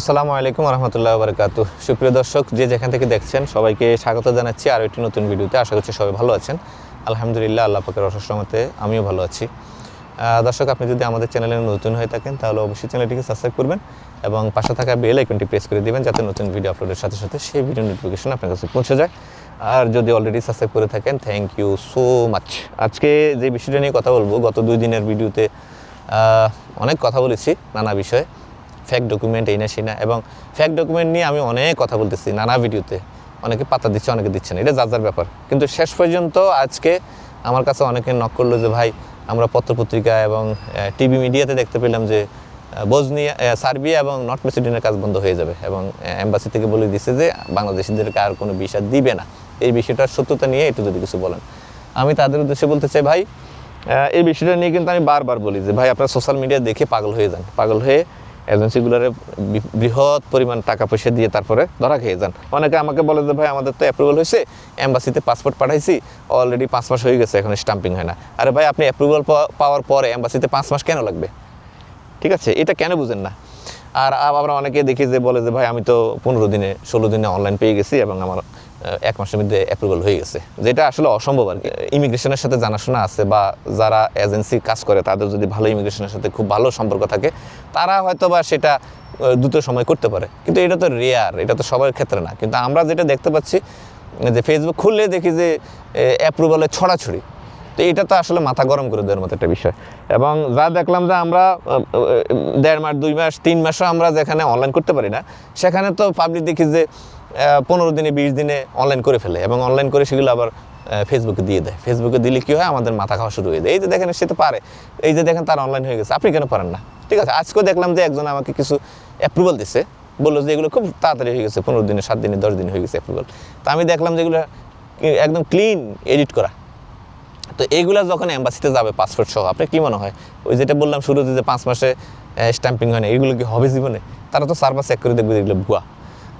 আসসালামু আলাইকুম রহমতুল্লাহ বারকাত সুপ্রিয় দর্শক, যে যেখান থেকে দেখছেন, সবাইকে স্বাগত জানাচ্ছি আরও একটি নতুন ভিডিওতে। আশা করছি সবাই ভালো আছেন। আলহামদুলিল্লাহ, আল্লাহ পাকের রহমতে আমিও ভালো আছি। দর্শক, আপনি যদি আমাদের চ্যানেলে নতুন হয়ে থাকেন, তাহলে অবশ্যই চ্যানেলটিকে সাবস্ক্রাইব করবেন এবং পাশে থাকা বেল আইকনটি প্রেস করে দিবেন, যাতে নতুন ভিডিও আপলোডের সাথে সাথে সেই ভিডিও নোটিফিকেশন আপনার কাছে পৌঁছে যায়। আর যদি অলরেডি সাবস্ক্রাইব করে থাকেন থ্যাংক ইউ সো মাচ আজকে যে বিষয়টা নিয়ে কথা বলব, গত দুই দিনের ভিডিওতে অনেক কথা বলেছি, নানা বিষয়ে। ফ্যাক ডকুমেন্ট এই না, সেই না, এবং ফ্যাক ডকুমেন্ট নিয়ে আমি অনেক কথা বলতেছি, নানা ভিডিওতে অনেকে পাতা দিচ্ছে, অনেকে দিচ্ছে না, এটা যার যার ব্যাপার। কিন্তু শেষ পর্যন্ত আজকে আমার কাছে অনেকে নক করল যে, ভাই, আমরা পত্রপত্রিকা এবং টিভি মিডিয়াতে দেখতে পেলাম যে বজনিয়া সার্বিয়া এবং নর্থ মেসিডোনিয়ার কাজ বন্ধ হয়ে যাবে। এবং এম্বাসি থেকে বলে দিচ্ছে যে, বাংলাদেশিদেরকে আর কোনো ভিসা দিবে না। এই বিষয়টার সত্যতা নিয়ে একটু যদি কিছু বলেন। আমি তাদের উদ্দেশ্যে বলতে চাই, ভাই এই বিষয়টা নিয়ে কিন্তু আমি বারবার বলি যে, ভাই, আপনার সোশ্যাল মিডিয়া দেখে পাগল হয়ে যান। পাগল হয়ে এজেন্সিগুলোর বৃহৎ পরিমাণ টাকা পয়সা দিয়ে তারপরে ধরা খেয়ে যান। অনেকে আমাকে বলে যে, ভাই, আমাদের তো অ্যাপ্রুভাল হয়েছে অ্যাম্বাসিতে পাসপোর্ট পাঠাইছি অলরেডি পাঁচ মাস হয়ে গেছে, এখন স্টাম্পিং হয় না। আরে ভাই, আপনি অ্যাপ্রুভাল পাওয়ার পরে অ্যাম্বাসিতে পাঁচ মাস কেন লাগবে? ঠিক আছে, এটা কেন বুঝেন না? আর আবার অনেকে দেখি যে, বলে যে, ভাই, আমি তো পনেরো দিনে, ষোলো দিনে অনলাইন পেয়ে গেছি এবং আমার এক মাসের মধ্যে অ্যাপ্রুভাল হয়ে গেছে। যেটা আসলে অসম্ভব আর কি। ইমিগ্রেশনের সাথে জানাশোনা আছে বা যারা এজেন্সি কাজ করে, তাদের যদি ভালো ইমিগ্রেশনের সাথে খুব ভালো সম্পর্ক থাকে, তারা হয়তো বা সেটা দ্রুত সময় করতে পারে। কিন্তু এটা তো রেয়ার এটা তো সবার ক্ষেত্রে না। কিন্তু আমরা যেটা দেখতে পাচ্ছি, যে ফেসবুক খুললে দেখি যে অ্যাপ্রুভালের ছড়াছড়ি। তো এটা তো আসলে মাথা গরম করে দেওয়ার মতো একটা বিষয়। এবং যা দেখলাম যে আমরা দেড় মাস, দুই মাস, তিন মাসও আমরা যেখানে অনলাইন করতে পারি না, সেখানে তো পাবলিক দেখি যে পনেরো দিনে, বিশ দিনে অনলাইন করে ফেলে এবং অনলাইন করে সেগুলো আবার ফেসবুকে দিয়ে দেয়। ফেসবুকে দিলে কী হয়? আমাদের মাথা খাওয়া শুরু হয়ে যায়। এই যে দেখেন, সে তো পারে। এই যে দেখেন, তার অনলাইন হয়ে গেছে। আপনি কেন পারেন না? ঠিক আছে, আজকেও দেখলাম যে একজন আমাকে কিছু অ্যাপ্রুভাল দিচ্ছে বলল যে এগুলো খুব তাড়াতাড়ি হয়ে গেছে, পনেরো দিনে, সাত দিনে, দশ দিনে হয়ে গেছে অ্যাপ্রুভাল তো আমি দেখলাম যে যেগুলো একদম ক্লিন এডিট করা। তো এইগুলা যখন অ্যাম্বাসিতে যাবে পাসপোর্ট সহ, আপনার কি মনে হয়? ওই যেটা বললাম শুরুতে যে পাঁচ মাসে স্ট্যাম্পিং হয় না, এগুলো কি হবে জীবনে? তারা তো সার্ভার চেক করে দেখবে এগুলো ভুয়া।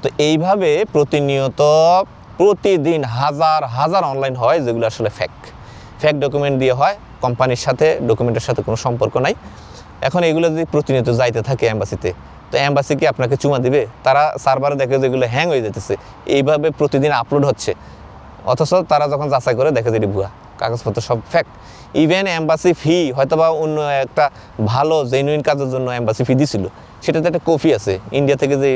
তো এইভাবে প্রতিনিয়ত প্রতিদিন হাজার হাজার অনলাইন হয় যেগুলো আসলে ফ্যাক ফ্যাক ডকুমেন্ট দিয়ে হয় কোম্পানির সাথে ডকুমেন্টের সাথে কোনো সম্পর্ক নাই। এখন এগুলো যদি প্রতিনিয়ত যাইতে থাকে অ্যাম্বাসিতে তো অ্যাম্বাসি কি আপনাকে চুমা দিবে? তারা সার্ভারে দেখে যেগুলো হ্যাং হয়ে যেতেছে এইভাবে প্রতিদিন আপলোড হচ্ছে। অথচ তারা যখন যাচাই করে দেখে যে ভুয়া, কাগজপত্র সব ফ্যাক্ট ইভেন অ্যাম্বাসি ফি হয়তো বা অন্য একটা ভালো জেনুইন কাজের জন্য অ্যাম্বাসি ফি দিছিল। সেটাতে একটা কপি আছে। ইন্ডিয়া থেকে যে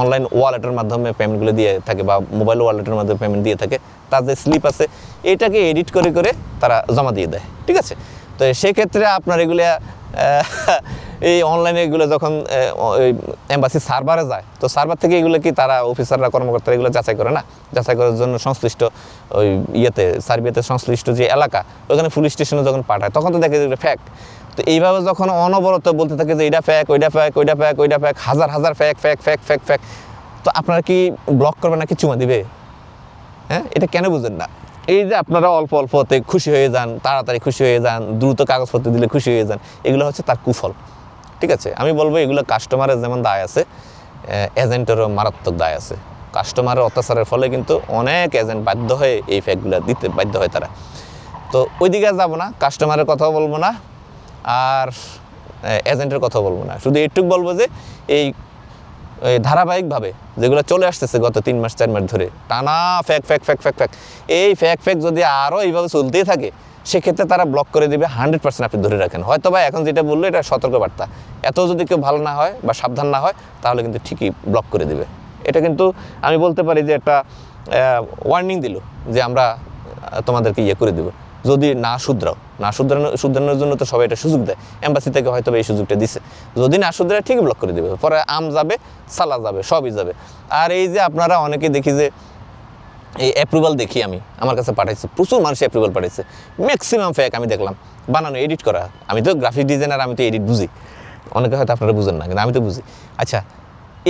অনলাইন ওয়ালেটের মাধ্যমে পেমেন্টগুলো দিয়ে থাকে বা মোবাইল ওয়ালেটের মাধ্যমে পেমেন্ট দিয়ে থাকে, তার যে স্লিপ আছে, এটাকে এডিট করে করে তারা জমা দিয়ে দেয়। ঠিক আছে? তো সেক্ষেত্রে আপনার এগুলো এই অনলাইনে এগুলো যখন এম্বাসি সার্ভারে যায়, তো সার্ভার থেকে এগুলো কি তারা অফিসাররা কর্মকর্তারা এগুলো যাচাই করে না? যাচাই করার জন্য সংশ্লিষ্ট ওই ইয়েতে সার্বিয়াতে সংশ্লিষ্ট যে এলাকা, ওখানে পুলিশ স্টেশনে যখন পাঠায়, তখন তো দেখে এগুলো ফ্যাক তো এইভাবে যখন অনবরত বলতে থাকে যে এটা ফ্যাক ওইটা ফ্যাক ওইটা ফ্যাক ওইটা ফ্যাক হাজার হাজার ফ্যাক ফ্যাক ফ্যাক ফ্যাক ফ্যাক তো আপনারা কি ব্লক করবে নাকি চুমা দিবে? হ্যাঁ এটা কেন বুঝেন না? এই যে আপনারা অল্প অল্পতে খুশি হয়ে যান, তাড়াতাড়ি খুশি হয়ে যান, দ্রুত কাগজপত্র দিলে খুশি হয়ে যান, এগুলো হচ্ছে তার কুফল। ঠিক আছে? আমি বলব এগুলো কাস্টমারের যেমন দায় আছে এজেন্টেরও মারাত্মক দায় আছে। কাস্টমারের অত্যাচারের ফলে কিন্তু অনেক এজেন্ট বাধ্য হয়ে এই ফ্যাকগুলো দিতে বাধ্য হয় তারা। তো ওইদিকে যাব না কাস্টমারের কথাও বলব না, আর এজেন্টের কথাও বলব না। শুধু এইটুক বলব যে, এই ধারাবাহিকভাবে যেগুলো চলে আসতেছে গত তিন মাস, চার মাস ধরে, টানা ফ্যাক ফ্যাক ফ্যাক ফ্যাক ফ্যাক এই ফ্যাক ফ্যাক যদি আরও এইভাবে চলতেই থাকে সেক্ষেত্রে তারা ব্লক করে দেবে হান্ড্রেড পার্সেন্ট আপনি ধরে রাখেন। হয়তো বা এখন যেটা বলল, এটা সতর্কবার্তা। এত যদি কেউ ভালো না হয় বা সাবধান না হয়, তাহলে কিন্তু ঠিকই ব্লক করে দেবে। এটা কিন্তু আমি বলতে পারি যে একটা ওয়ার্নিং দিল যে আমরা তোমাদেরকে ইয়ে করে দেবো। যদি না শুধরাও, না শুধরানো, শুধরানোর জন্য তো সবাই এটা সুযোগ দেয়। এম্বাসি থেকে হয়তো এই সুযোগটা দিছে। যদি না শুধরায় ঠিকই ব্লক করে দেবে। পরে আম যাবে, সালা যাবে, সবই যাবে। আর এই যে আপনারা অনেকে দেখি যে এই অ্যাপ্রুভাল দেখি আমি। আমার কাছে পাঠাইছে, প্রচুর মানুষ অ্যাপ্রুভাল পাঠাইছে। ম্যাক্সিমাম ফ্যাক আমি দেখলাম। বানানো এডিট করা। আমি তো গ্রাফিক ডিজাইনার আমি তো এডিট বুঝি। অনেকে হয়তো আপনারা বুঝেন না, কিন্তু আমি তো বুঝি। আচ্ছা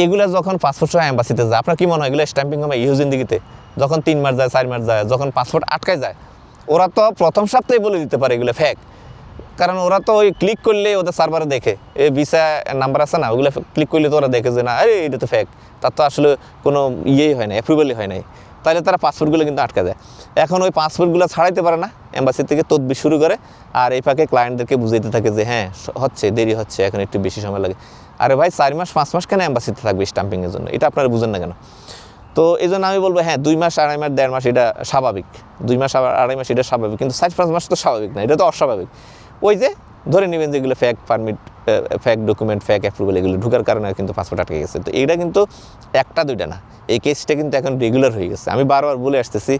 এগুলা যখন পাসপোর্ট সহ অ্যাম্বাসিতে যায়, আপনার কি মনে হয় এগুলো স্ট্যাম্পিং হবে ইহুজিন্দিগিতে যখন তিন মাস যায়, চার মাস যায়, যখন পাসপোর্ট আটকায় যায়, ওরা তো প্রথম সপ্তাহে বলে দিতে পারে এগুলো ফ্যাক কারণ ওরা তো ওই ক্লিক করলে ওদের সার্ভারে দেখে। এই ভিসা নাম্বার আছে না, ওগুলো ক্লিক করলে তো ওরা দেখে যে না, আরে এটা তো ফ্যাক তার তো আসলে কোনো ইয়েই হয় না অ্যাপ্রুভালই হয় নাই। তাহলে তারা পাসপোর্টগুলো কিন্তু আটকা যায় এখন ওই পাসপোর্টগুলো ছাড়াইতে পারে না এম্বাসি থেকে তদবি শুরু করে আর এই ফাঁকে ক্লায়েন্টদেরকে বুঝাইতে থাকে যে হ্যাঁ হচ্ছে, দেরি হচ্ছে, এখন একটু বেশি সময় লাগে। আরে ভাই, চার মাস, পাঁচ মাস কেন এম্বাসিতে থাকবে স্টাম্পিংয়ের জন্য? এটা আপনারা বুঝেন না কেন? তো এই জন্য আমি বলব হ্যাঁ দুই মাস, আড়াই মাস, দেড় মাস এটা স্বাভাবিক। দুই মাস, আড়াই মাস এটা স্বাভাবিক, কিন্তু চার পাঁচ মাস তো স্বাভাবিক না, এটা তো অস্বাভাবিক। ওই যে ধরে নেবেন যেগুলো fake permit fake document fake approval এগুলো ঢুকার কারণে কিন্তু পাসপোর্ট আটকে গেছে। তো এইটা কিন্তু একটা দুইটা না। এই কেসটা কিন্তু এখন রেগুলার হয়ে গেছে। আমি বারবার বলে আসতেছি,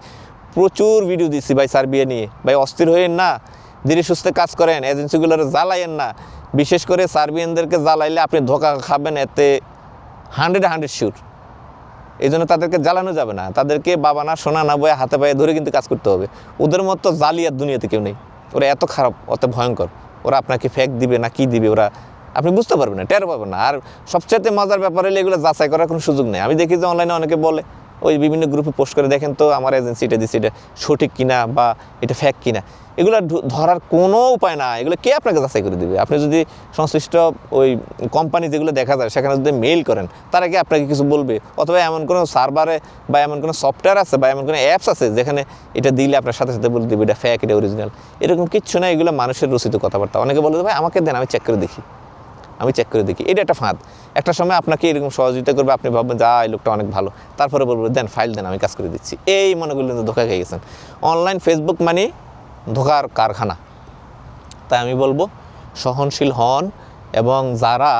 প্রচুর ভিডিও দিচ্ছি ভাই সার্বিয়া নিয়ে। ভাই অস্থির হয়েন না, ধীরে সুস্থে কাজ করেন এজেন্সিগুলোর জ্বালাইয়েন না। বিশেষ করে সার্বিয়ানদেরকে জ্বালাইলে আপনি ধোকা খাবেন এতে হান্ড্রেড হান্ড্রেড শিওর এই জন্য তাদেরকে জ্বালানো যাবে না। তাদেরকে বাবা না, সোনা না বয়ে হাতে পায়ে ধরে কিন্তু কাজ করতে হবে। ওদের মতো জালিয়াত দুনিয়াতে কেউ নেই। ওরা এত খারাপ, অত ভয়ঙ্কর। ওরা আপনাকে ফেক দিবে না কি দিবে, ওরা আপনি বুঝতে পারবেন না টের পাবেন না। আর সবচেয়ে মজার ব্যাপার এগুলো যাচাই করার কোনো সুযোগ নেই। আমি দেখি যে অনলাইনে অনেকে বলে ওই বিভিন্ন গ্রুপে পোস্ট করে, দেখেন তো আমার এজেন্সি এটা দিচ্ছে এটা সঠিক কিনা বা এটা ফ্যাক কিনা। এগুলো ধরার কোনো উপায় না এগুলো কে আপনাকে যাচাই করে দিবে? আপনি যদি সংশ্লিষ্ট ওই কোম্পানি যেগুলো দেখা যায়, সেখানে যদি মেইল করেন, তারা কি আপনাকে কিছু বলবে? অথবা এমন কোনো সার্ভারে বা এমন কোনো সফটওয়্যার আছে বা এমন কোনো অ্যাপস আছে যেখানে এটা দিলে আপনার সাথে সাথে বলে দিবে এটা ফ্যাক এটা অরিজিনাল এরকম কিচ্ছু না এগুলো মানুষের রচিত কথাবার্তা। অনেকে বলে ভাই, আমাকে দেন, আমি চেক করে দেখি। আমি চেক করে দেখি। এটা একটা ফাঁদ। একটা সময় আপনাকে এরকম সহযোগিতা করবে, আপনি ভাববেন যা এই লোকটা অনেক ভালো। তারপরে বলব, দেন ফাইল দেন, আমি কাজ করে দিচ্ছি। এই মনে করলেন যে, ধোকা খেয়ে গেছেন। অনলাইন ফেসবুক মানে ধোকার কারখানা। তাই আমি বলব, সহনশীল হন এবং যারা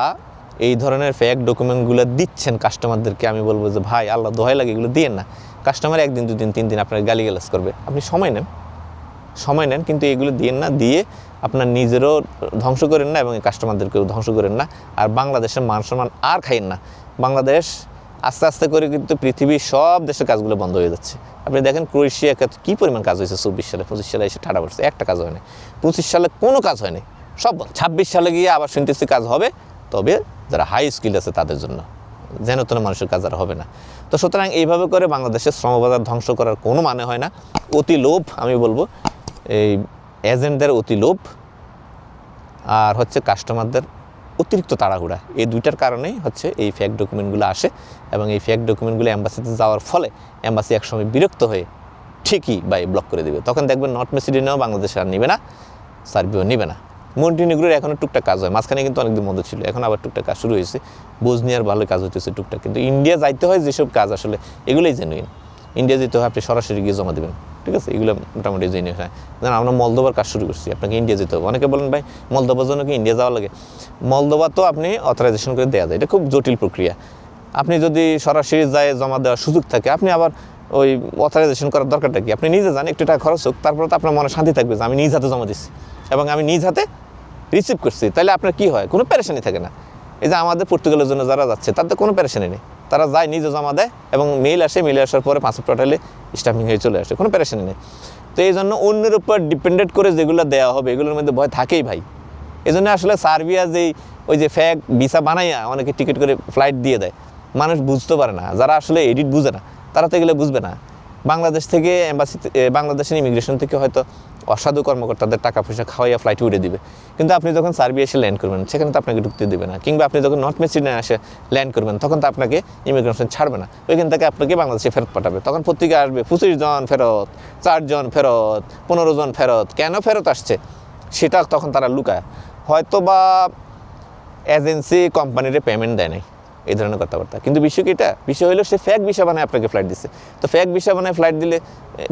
এই ধরনের ফেক ডকুমেন্টগুলো দিচ্ছেন কাস্টমারদেরকে আমি বলব যে, ভাই, আল্লাহ দোহাই লাগে, এগুলো দিয়েন না। কাস্টমার একদিন, দুদিন, তিন দিন আপনার গালিগালাজ করবে। আপনি সময় নেন। সময় নেন, কিন্তু এগুলো দিয়েন না। দিয়ে আপনার নিজেরও ধ্বংস করেন না এবং কাস্টমারদেরকেও ধ্বংস করেন না। আর বাংলাদেশের মান সম্মান আর খাইন না। বাংলাদেশ আস্তে আস্তে করে কিন্তু পৃথিবীর সব দেশের কাজগুলো বন্ধ হয়ে যাচ্ছে। আপনি দেখেন ক্রোয়েশিয়া কী পরিমাণ কাজ হয়েছে চব্বিশ সালে, পঁচিশ সালে এসে ঠাডা পড়ছে। একটা কাজ হয়নি। পঁচিশ সালে কোনো কাজ হয়নি। সব ছাব্বিশ সালে গিয়ে আবার শুনতেছি কাজ হবে। তবে যারা হাই স্কিল আছে তাদের জন্য। যেন তেন মানুষের কাজ আর হবে না। তো সুতরাং এইভাবে করে বাংলাদেশের শ্রমবাজার ধ্বংস করার কোনো মানে হয় না। অতি লোভ আমি বলব। এই এজেন্টদের অতি লোভ আর হচ্ছে কাস্টমারদের অতিরিক্ত তাড়াহুড়া। এই দুইটার কারণেই হচ্ছে এই ফেক ডকুমেন্টগুলো আসে এবং এই ফেক ডকুমেন্টগুলো অ্যাম্বাসিতে যাওয়ার ফলে অ্যাম্বাসি একসময় বিরক্ত হয়ে ঠিকই বাই ব্লক করে দেবে। তখন দেখবেন নর্থ মেসিডেনেও বাংলাদেশ আর নেবে না সার্বিও নেবে না। মন্টিনিগ্রোর এখনও টুকটাক কাজ হয়, মাঝখানে কিন্তু অনেকদিন বন্ধ ছিল, এখন আবার টুকটাক কাজ শুরু হয়েছে। বোজনিয়ার ভালো কাজ হতেছে টুকটাক, কিন্তু ইন্ডিয়া যাইতে হয় যেসব কাজ আসলে এগুলোই জেনুইন ইন্ডিয়া যেতে হয়, আপনি সরাসরি গিয়ে জমা দেবেন। ঠিক আছে? এগুলো মোটামুটি জেনুইন হয় যেন আমরা মলদোবার কাজ শুরু করছি, আপনাকে ইন্ডিয়া যেতে হবে। অনেকে বলেন, ভাই মলদোবার জন্য কি ইন্ডিয়া যাওয়া লাগে? মলদোবা তো আপনি অথরাইজেশন করে দেওয়া যায়। এটা খুব জটিল প্রক্রিয়া। আপনি যদি সরাসরি যায়, জমা দেওয়ার সুযোগ থাকে, আপনি আবার ওই অথরাইজেশন করার দরকারটা কি? আপনি নিজে যান, একটু টাকা খরচ হোক, তারপরে তো আপনার মনে শান্তি থাকবে যে আমি নিজ হাতে জমা দিচ্ছি এবং আমি নিজ হাতে রিসিভ করছি। তাহলে আপনার কি হয়? কোনো প্যারেশানি থাকে না। এই যে আমাদের পর্তুগালের জন্য যারা যাচ্ছে, তাদের কোনো প্যারেশানি নেই। তারা যায় নিজে জমা দেয় এবং মেল আসে মেইল আসার পরে পাসপোর্ট পাঠালে স্টাম্পিং হয়ে চলে আসে, কোনো প্যারেশানি নেই। তো এই জন্য অন্যের উপর ডিপেন্ডেন্ট করে যেগুলো দেওয়া হবে, এগুলোর মধ্যে ভয় থাকেই ভাই। এই জন্য আসলে সার্বিয়া যেই, ওই যে ফ্যাক ভিসা বানাইয়া অনেকে টিকিট করে ফ্লাইট দিয়ে দেয়, মানুষ বুঝতে পারে না। যারা আসলে এডিট বুঝে না, তারা তো এগুলো বুঝবে না। বাংলাদেশ থেকে এম্বাসি বাংলাদেশের ইমিগ্রেশন থেকে হয়তো অসাধু কর্মকর্তাদের টাকা পয়সা খাওয়াইয়া ফ্লাইটে উড়ে দিবে। কিন্তু আপনি যখন সার্বিয়া এসে ল্যান্ড করবেন, সেখানে তো আপনাকে ঢুকতে দেবে না। কিংবা আপনি যখন নর্থ মেসিডে এসে ল্যান্ড করবেন, তখন তো আপনাকে ইমিগ্রেশন ছাড়বে না। ওইখান থেকে আপনাকে বাংলাদেশে ফেরত পাঠাবে। তখন পত্রিকা আসবে, পঁচিশ জন ফেরত চারজন ফেরত, পনেরো জন ফেরত। কেন ফেরত আসছে? সেটা তখন তারা লুকায়। হয়তো বা এজেন্সি কোম্পানিরে পেমেন্ট দেয় নাই। এই ধরনের কথাবার্তা। কিন্তু বিষয় কি এটা? বিষয় হলো সে ফ্যাক বিষয় বানায় আপনাকে ফ্লাইট দিচ্ছে তো ফ্যাক বিষয় বানায় ফ্লাইট দিলে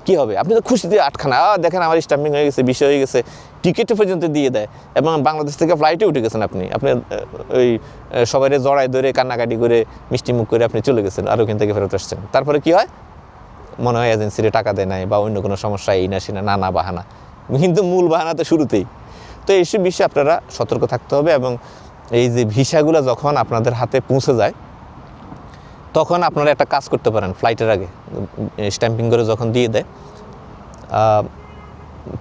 কি হবে? আপনি তো খুশিতে আটখানা। আ, দেখেন আমার স্টাম্পিং হয়ে গেছে বিষয় হয়ে গেছে। টিকিটও পর্যন্ত দিয়ে দেয়। এবং বাংলাদেশ থেকে ফ্লাইটে উঠে গেছেন আপনি। আপনি ওই সবাই জড়াই ধরে কান্নাকাটি করে মিষ্টি মুখ করে আপনি চলে গেছেন আর ওখান থেকে ফেরত আসছেন। তারপরে কি হয়? মনে হয় এজেন্সিরে টাকা দেয় নাই বা অন্য কোনো সমস্যা এই না সে না নানা বাহানা। কিন্তু মূল বাহানা তো শুরুতেই। তো এইসব বিষয়ে আপনারা সতর্ক থাকতে হবে এবং এই যে ভিসাগুলো যখন আপনাদের হাতে পৌঁছে যায়, তখন আপনারা একটা কাজ করতে পারেন ফ্লাইটের আগে স্ট্যাম্পিং করে যখন দিয়ে দেয়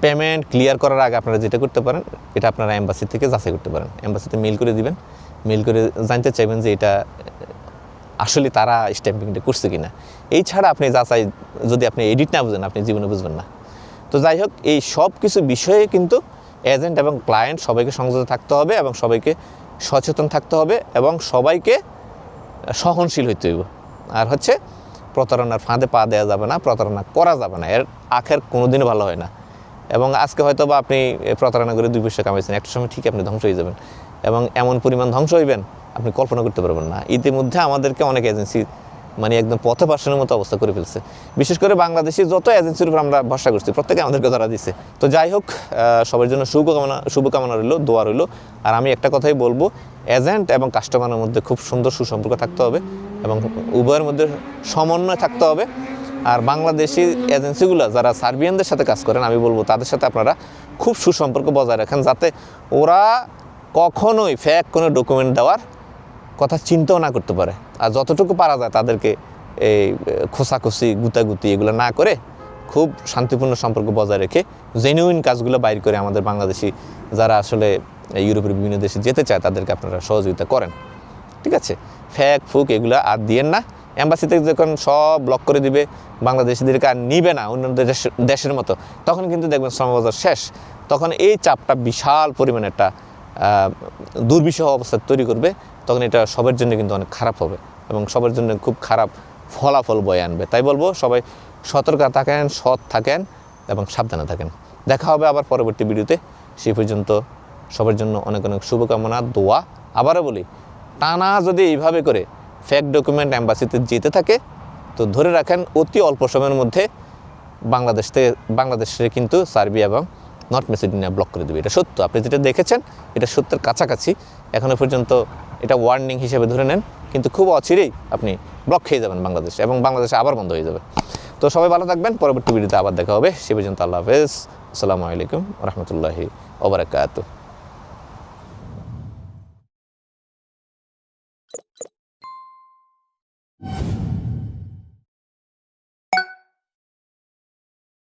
পেমেন্ট ক্লিয়ার করার আগে আপনারা যেটা করতে পারেন, এটা আপনারা এম্বাসি থেকে যাচাই করতে পারেন। অ্যাম্বাসিতে মেল করে দিবেন মেল করে জানতে চাইবেন যে এটা, আসলে তারা স্ট্যাম্পিংটা করছে কিনা। এই ছাড়া আপনি যাচাই, যদি আপনি এডিট না বুঝেন, আপনি জীবনে বুঝবেন না। তো যাই হোক, এই সব কিছু বিষয়ে কিন্তু এজেন্ট এবং ক্লায়েন্ট সবাইকে সংযত থাকতে হবে এবং সবাইকে সচেতন থাকতে হবে এবং সবাইকে সহনশীল হইতে হইব। আর হচ্ছে, প্রতারণার ফাঁদে পা দেওয়া যাবে না, প্রতারণা করা যাবে না, এর আখের কোনোদিনও ভালো হয় না। এবং আজকে হয়তো বা আপনি প্রতারণা করে দুই পয়সা কামাইছেন, একটা সময় ঠিক আপনি ধ্বংস হয়ে যাবেন। এবং এমন পরিমাণ ধ্বংস হইবেন, আপনি কল্পনা করতে পারবেন না। ইতিমধ্যে আমাদেরকে অনেক এজেন্সি মানে একদম পথে পার্সনের মতো অবস্থা করে ফেলছে। বিশেষ করে বাংলাদেশি যত এজেন্সির উপর আমরা ভরসা করছি, প্রত্যেকে আমাদেরকে ধরা দিছে। তো যাই হোক সবার জন্য শুভকামনা শুভকামনা রইল, দোয়া রইল। আর আমি একটা কথাই বলব এজেন্ট এবং কাস্টমারের মধ্যে খুব সুন্দর সুসম্পর্ক থাকতে হবে এবং উভয়ের মধ্যে সমন্বয় থাকতে হবে। আর বাংলাদেশি এজেন্সিগুলো যারা সার্বিয়ানদের সাথে কাজ করেন, আমি বলব তাদের সাথে আপনারা খুব সুসম্পর্ক বজায় রাখেন যাতে ওরা কখনোই ফ্যাক কোনো ডকুমেন্ট দেওয়ার কথা চিন্তাও না করতে পারে। আর যতটুকু পারা যায় তাদেরকে এই খোসাখুসি গুতাগুতি এগুলো না করে খুব শান্তিপূর্ণ সম্পর্ক বজায় রেখে জেনুইন কাজগুলো বাইর করে আমাদের বাংলাদেশি যারা আসলে ইউরোপের বিভিন্ন দেশে যেতে চায় তাদেরকে আপনারা সহযোগিতা করেন। ঠিক আছে? ফ্যাক, ফুক এগুলো আর দিয়েন না। অ্যাম্বাসিতে যখন সব ব্লক করে দিবে, বাংলাদেশিদেরকে আর নিবে না অন্য দেশ, দেশের মতো, তখন কিন্তু দেখবেন শ্রমবাজার শেষ। তখন এই চাপটা বিশাল পরিমাণে একটা দুর্বিষহ অবস্থা তৈরি করবে। তখন এটা সবার জন্য কিন্তু অনেক খারাপ হবে এবং সবার জন্য খুব খারাপ ফলাফল বয়ে আনবে। তাই বলব, সবাই সতর্ক থাকেন, সৎ থাকেন এবং সাবধানে থাকেন। দেখা হবে আবার পরবর্তী ভিডিওতে। সেই পর্যন্ত সবার জন্য অনেক অনেক শুভকামনা, দোয়া। আবারও বলি, টানা যদি এইভাবে করে ফেক ডকুমেন্ট অ্যাম্বাসিতে যেতে থাকে, তো ধরে রাখেন অতি অল্প সময়ের মধ্যে বাংলাদেশ থেকে বাংলাদেশে কিন্তু সার্বিয়া এবং নর্থ মেসিডোনিয়া ব্লক করে দেবে। এটা সত্য। আপনি যেটা দেখেছেন, এটা সত্যের কাছাকাছি। এখনও পর্যন্ত এটা ওয়ার্নিং হিসেবে ধরে নেন, কিন্তু খুব অচিরেই আপনি ব্লক খেয়ে যাবেন বাংলাদেশ এবং বাংলাদেশে আবার বন্ধ হয়ে যাবে। তো সবাই ভালো থাকবেন, পরবর্তী ভিডিওতে আবার দেখা হবে, সে পর্যন্ত আল্লাহ হাফেজ। আসসালামু আলাইকুম রহমতুল্লাহি ওবরাকাতু